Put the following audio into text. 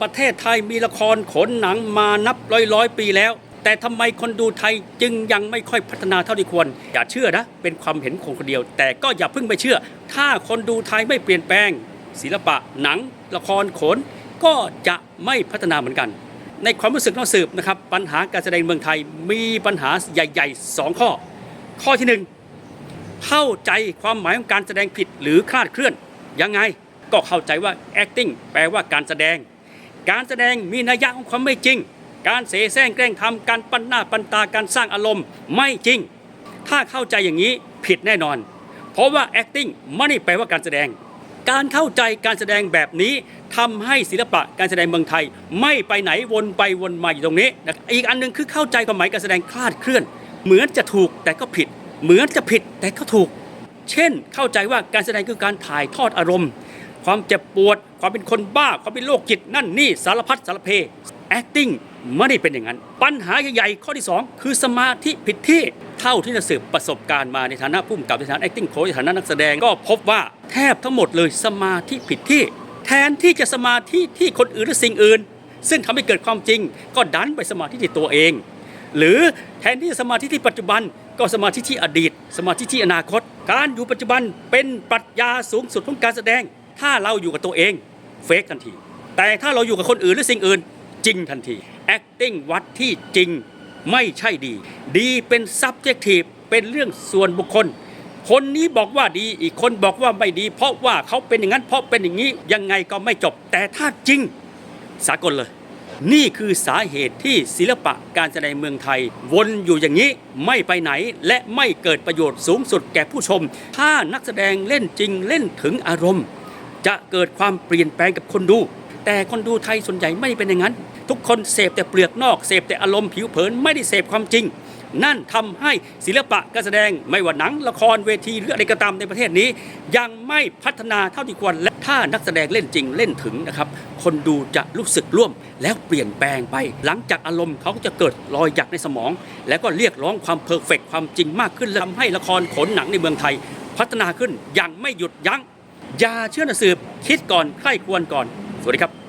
ประเทศไทยมีละครขนหนังมานับร้อยร้อยปีแล้ว แต่ทำไมคนดูไทยจึงยังไม่ค่อยพัฒนาเท่าที่ควร อย่าเชื่อนะ เป็นความเห็นของคนเดียว แต่ก็อย่าเพิ่งไปเชื่อ ถ้าคนดูไทยไม่เปลี่ยนแปลง ศิลปะหนัง ละครขน ก็จะไม่พัฒนาเหมือนกัน ในความรู้สึกนอกสืบนะครับ ปัญหาการแสดงเมืองไทยมีปัญหาใหญ่ๆสองข้อ ข้อที่หนึ่งเข้าใจความหมายของการแสดงผิดหรือคลาดเคลื่อนยังไงก็เข้าใจว่า acting แปลว่าการแสดง การแสดงมีนัยยะของความไม่จริง การเสแสร้งแกล้งทำการปั้นหน้าปั้นตาการสร้างอารมณ์ไม่จริง ถ้าเข้าใจอย่างนี้ผิดแน่นอน เพราะว่า acting ไม่ได้แปลว่าการแสดง การเข้าใจการแสดงแบบนี้ทำให้ศิลปะการแสดงเมืองไทย ไม่ไปไหนวนไปวนมาอยู่ตรงนี้นะอีกอันหนึงคือเข้าใจความหมายการแสดงคลาดเคลื่อน เหมือนจะถูกแต่ก็ผิด เหมือนจะผิดแต่ก็ถูก เช่นเข้าใจว่าการแสดงคือการถ่ายทอดอารมณ์ ความเจ็บปวด ความเป็นคนบ้า ความเป็นโรคจิตนั่นนี่สารพัดสารเพ acting ไม่ได้เป็นอย่างนั้น ปัญหาใหญ่ๆข้อที่ 2 คือสมาธิผิดที่เท่าที่จะสืบประสบการณ์มาในฐานะผู้กำกับในฐานะ acting coach ในฐานะนักแสดงก็พบว่าแทบทั้งหมดเลยสมาธิผิดที่ แทนที่จะสมาธิที่คนอื่นหรือสิ่งอื่น ซึ่งทำให้เกิดความจริง ก็ดันไปสมาธิที่ตัวเอง หรือแทนที่จะสมาธิที่ปัจจุบันก็สมาธิที่อดีต สมาธิที่อนาคต การอยู่ปัจจุบันเป็นปรัชญาสูงสุดของการแสดง ถ้าเราอยู่กับตัวเองเฟกทันที แต่ถ้าเราอยู่กับคนอื่นหรือสิ่งอื่น จริงทันที acting วัดที่จริงไม่ใช่ดี ดีเป็น subjective เป็นเรื่องส่วนบุคคล คนนี้บอกว่าดีอีกคนบอกว่าไม่ดี เพราะว่าเขาเป็นอย่างนั้นเพราะเป็นอย่างนี้ยังไงก็ไม่จบ แต่ถ้าจริงสากลเลย นี่คือสาเหตุที่ศิลปะการแสดงเมืองไทย วนอยู่อย่างนี้ไม่ไปไหนและไม่เกิดประโยชน์สูงสุดแก่ผู้ชม ถ้านักแสดงเล่นจริงเล่นถึงอารมณ์ จะเกิดความเปลี่ยนแปลงกับคนดู แต่คนดูไทยส่วนใหญ่ไม่เป็นอย่างนั้น ทุกคนเสพแต่เปลือกนอกเสพแต่อารมณ์ผิวเผินไม่ได้เสพความจริง นั่นทำให้ศิลปะการแสดงไม่ว่าหนังละครเวทีหรืออะไรก็ตามในประเทศนี้ ยังไม่พัฒนาเท่าที่ควรและถ้านักแสดงเล่นจริงเล่นถึงนะครับคนดูจะรู้สึกร่วมแล้วเปลี่ยนแปลงไป หลังจากอารมณ์เขาก็จะเกิดรอยหยักในสมอง แล้วก็เรียกร้องความเพอร์เฟกความจริงมากขึ้นทำให้ละครขนหนังในเมืองไทย พัฒนาขึ้นอย่างไม่หยุดยัง้ง อย่าเชื่อนะสืบคิดก่อนใคร่ควรก่อน สวัสดีครับ